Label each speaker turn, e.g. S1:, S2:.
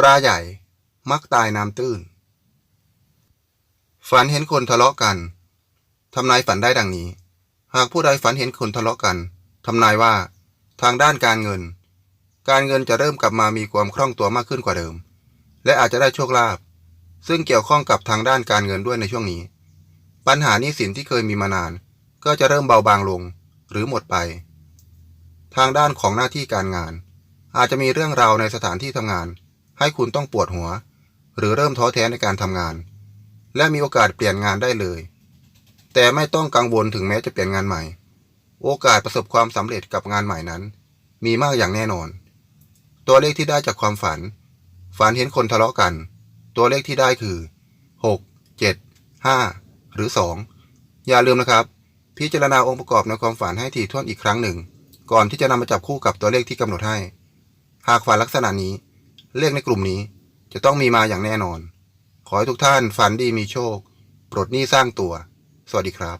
S1: ปลาใหญ่มักตายน้ำตื้น ฝันเห็นคนทะเลาะกัน ทำนายฝันได้ดังนี้ หากผู้ใดฝันเห็นคนทะเลาะกัน ทำนายว่า ทางด้านการเงิน การเงินจะเริ่มกลับมามีความคล่องตัวมากขึ้นกว่าเดิม และอาจจะได้โชคลาภ ซึ่งเกี่ยวข้องกับทางด้านการเงินด้วยในช่วงนี้ ปัญหานี้สินที่เคยมีมานาน ก็จะเริ่มเบาบางลง หรือหมดไป ทางด้านของหน้าที่การงาน อาจจะมีเรื่องราวในสถานที่ทำงาน ให้คุณต้องปวดหัว หรือเริ่มท้อแท้ในการทำงาน และมีโอกาสเปลี่ยนงานได้เลย แต่ไม่ต้องกังวลถึงแม้จะเปลี่ยนงานใหม่ โอกาสประสบความสำเร็จกับงานใหม่นั้น มีมากอย่างแน่นอน ตัวเลขที่ได้จากความฝัน ฝันเห็นคนทะเลาะกัน ตัวเลขที่ได้คือ 6 7 5 หรือ 2 อย่าลืมนะครับ พิจารณาองค์ประกอบในความฝันให้ถี่ถ้วนอีกครั้งหนึ่ง ก่อนที่จะนำมาจับคู่กับตัวเลขที่กำหนดให้ หากฝันลักษณะนี้ ในกลุ่มนี้ จะต้องมีมาอย่างแน่นอน ขอให้ทุกท่านฝันดีมีโชค ปลดหนี้สร้างตัว สวัสดีครับ